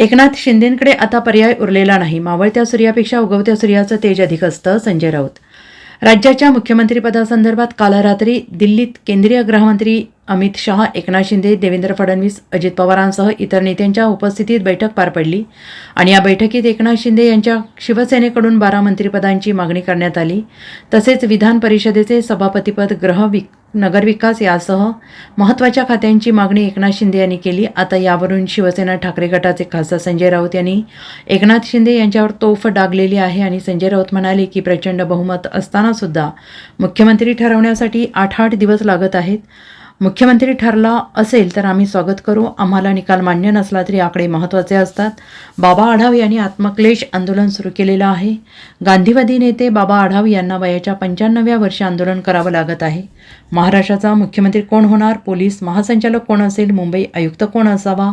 एकनाथ शिंदेंकडे आता पर्याय उरलेला नाही. मावळत्या सूर्यापेक्षा उगवत्या सूर्याचं तेज अधिक असतं संजय राऊत. राज्याच्या मुख्यमंत्रीपदासंदर्भात काल रात्री दिल्लीत केंद्रीय गृहमंत्री अमित शहा एकनाथ शिंदे देवेंद्र फडणवीस अजित पवारांसह इतर नेत्यांच्या उपस्थितीत बैठक पार पडली आणि या बैठकीत एकनाथ शिंदे यांच्या शिवसेनेकडून बारा मंत्रिपदांची मागणी करण्यात आली. तसेच विधान परिषदेचे सभापतीपद ग्रह विक नगरविकास यासह महत्त्वाच्या खात्यांची मागणी एकनाथ शिंदे यांनी केली. आता यावरून शिवसेना ठाकरे गटाचे खासदार संजय राऊत यांनी एकनाथ शिंदे यांच्यावर तोफ डागलेली आहे आणि संजय राऊत म्हणाले की प्रचंड बहुमत असतानासुद्धा मुख्यमंत्री ठरवण्यासाठी आठ आठ दिवस लागत आहेत. मुख्यमंत्री ठरला असेल तर आम्ही स्वागत करू. आम्हाला निकाल मान्य नसला तरी आकडे महत्त्वाचे असतात. बाबा आढाव यांनी आत्मक्लेश आंदोलन सुरू केलेलं आहे. गांधीवादी नेते बाबा आढाव यांना वयाच्या पंच्याण्णव्या वर्षी आंदोलन करावं लागत आहे. महाराष्ट्राचा मुख्यमंत्री कोण होणार? पोलीस महासंचालक कोण असेल? मुंबई आयुक्त कोण असावा?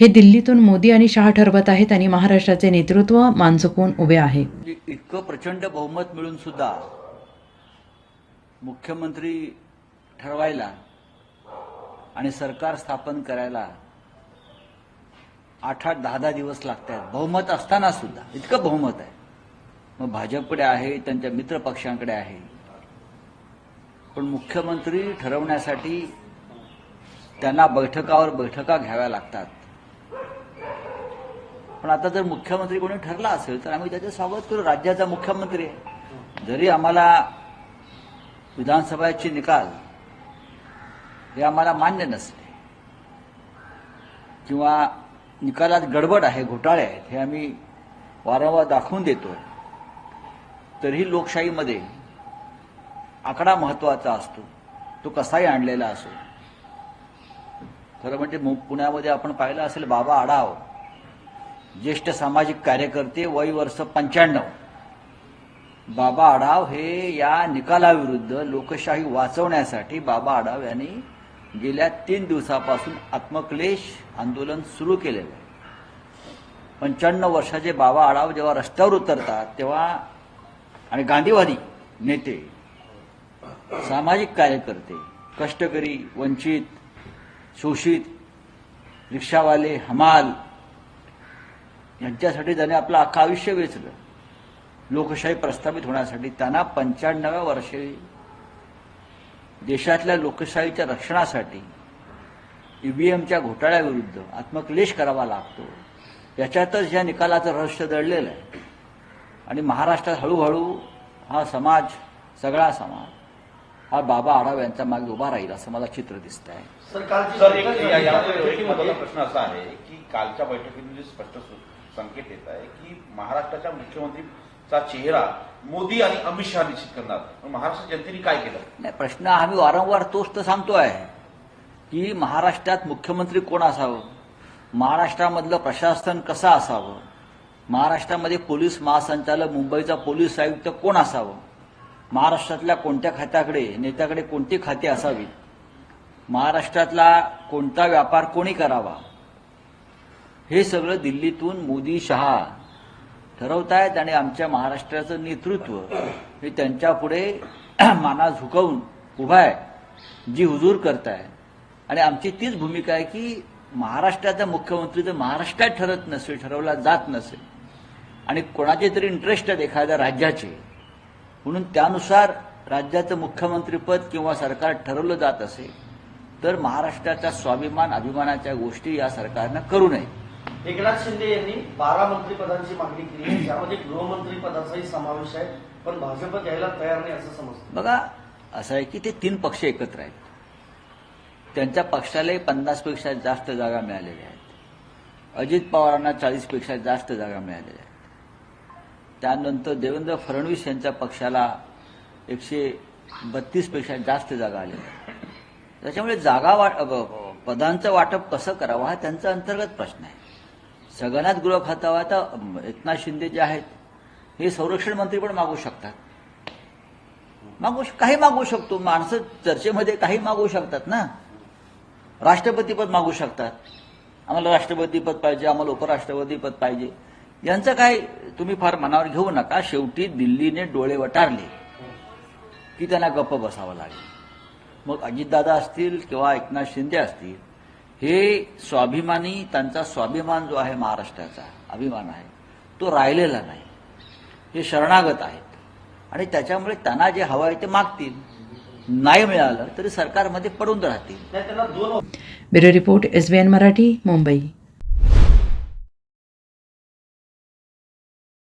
हे दिल्लीतून मोदी आणि शहा ठरवत आहेत आणि महाराष्ट्राचे नेतृत्व मान उभे आहे. इतकं प्रचंड बहुमत मिळून सुद्धा मुख्यमंत्री ठरवायला आणि सरकार स्थापन करायला आठ आठ दहा दहा दिवस लागतात. बहुमत असताना सुद्धा. इतकं बहुमत आहे. मग भाजपकडे आहे त्यांच्या मित्र पक्षांकडे आहे. पण मुख्यमंत्री ठरवण्यासाठी त्यांना बैठकावर बैठका घ्याव्या लागतात. पण आता जर मुख्यमंत्री कोणी ठरला असेल तर आम्ही त्याचं स्वागत करू. राज्याचा मुख्यमंत्री आहे. जरी आम्हाला विधानसभेचे निकाल हे आम्हाला मान्य नसले किंवा निकालात गडबड आहे घोटाळे आहेत हे आम्ही वारंवार दाखवून देतोय. तरीही लोकशाहीमध्ये आकडा महत्त्वाचा असतो तो कसाही आणलेला असो. खरं म्हणजे पुण्यामध्ये आपण पाहिलं असेल बाबा आढाव ज्येष्ठ सामाजिक कार्यकर्ते वय वर्ष पंच्याण्णव. बाबा आढाव हे या निकालाविरुद्ध लोकशाही वाचवण्यासाठी बाबा आढाव यांनी गेल्या तीन दिवसापासून आत्मक्लेश आंदोलन सुरू केलेलं आहे. पंच्याण्णव वर्षाचे बाबा आढाव जेव्हा रस्त्यावर उतरतात तेव्हा आणि गांधीवादी नेते सामाजिक कार्यकर्ते कष्टकरी वंचित शोषित रिक्षावाले हमाल यांच्यासाठी त्याने आपलं अख्खं आयुष्य वेचलं. लोकशाही प्रस्थापित होण्यासाठी त्यांना पंच्याण्णव्या वर्षी देशातल्या लोकशाहीच्या रक्षणासाठी ईव्हीएमच्या घोटाळ्याविरुद्ध आत्मक्लेश करावा लागतो. याच्यातच या निकालाचं रहस्य दडलेलं आहे. आणि महाराष्ट्रात हळूहळू हा समाज सगळा समाज हा बाबा आढाव यांच्या मागे उभा राहील असं मला चित्र दिसत आहे प्रश्न असा आहे की कालच्या बैठकीमध्ये स्पष्ट संकेत येत आहे की महाराष्ट्राच्या चा चेहरा मोदी आणि अमित शहा निश्चित करणार. महाराष्ट्र जनतेने काय केलं? नाही प्रश्न आम्ही वारंवार तोच तर सांगतो आहे की महाराष्ट्रात मुख्यमंत्री कोण असावं? महाराष्ट्रामधलं प्रशासन कसं असावं? महाराष्ट्रामध्ये पोलीस महासंचालक मुंबईचा पोलीस आयुक्त कोण असावं? महाराष्ट्रातल्या कोणत्या खात्याकडे नेत्याकडे कोणती खाती असावीत? महाराष्ट्रातला कोणता व्यापार कोणी करावा? हे सगळं दिल्लीतून मोदी शहा ठरवतायत आणि आमच्या महाराष्ट्राचं नेतृत्व हे त्यांच्या पुढे माना झुकवून उभा आहे जी हुजूर करताय. आणि आमची तीच भूमिका आहे की महाराष्ट्राचा मुख्यमंत्री जर महाराष्ट्रात ठरत नसेल ठरवला जात नसेल. आणि कोणाचे तरी इंटरेस्ट आहेत एखाद्या राज्याचे. म्हणून त्यानुसार राज्याचं मुख्यमंत्रीपद किंवा सरकार ठरवलं जात असेल तर महाराष्ट्राचा स्वाभिमान अभिमानाच्या गोष्टी या सरकारनं करू नये. एकनाथ शिंदे यांनी बारा मंत्रीपदांची मागणी केली आहे. त्यामध्ये गृहमंत्री पदाचाही समावेश आहे. पण भाजप द्यायला तयार नाही असं समजतं. बघा असं आहे की ते तीन पक्ष एकत्र आहेत. त्यांच्या पक्षालाही पन्नासपेक्षा जास्त जागा मिळालेल्या आहेत. अजित पवारांना चाळीसपेक्षा जास्त जागा मिळालेल्या आहेत. त्यानंतर देवेंद्र फडणवीस यांच्या पक्षाला एकशे बत्तीसपेक्षा जास्त जागा आलेल्या आहेत. त्याच्यामुळे जागा वाट पदांचं वाटप कसं करावं हा त्यांचा अंतर्गत प्रश्न आहे. सगळ्यांनाच गृह खातावा तर एकनाथ शिंदे जे आहेत हे संरक्षण मंत्री पण मागू शकतात. मागू श- काही मागू शकतो. माणसं चर्चेमध्ये काही मागू शकतात ना. राष्ट्रपतीपद मागू शकतात. आम्हाला राष्ट्रपतीपद पाहिजे आम्हाला उपराष्ट्रपतीपद पाहिजे. यांचं काय तुम्ही फार मनावर घेऊ नका. शेवटी दिल्लीने डोळे वटारले की त्यांना गप्प बसावं लागेल. मग अजितदादा असतील किंवा एकनाथ शिंदे असतील हे स्वाभिमानी त्यांचा स्वाभिमान जो आहे महाराष्ट्राचा अभिमान आहे तो राहिलेला नाही. हे शरणागत आहेत. आणि त्याच्यामुळे त्यांना जे हवं आहे ते मागतील. नाही मिळालं तरी सरकारमध्ये पडून राहतील. नाही त्यांना दोन bureau report SBN Marathi Mumbai.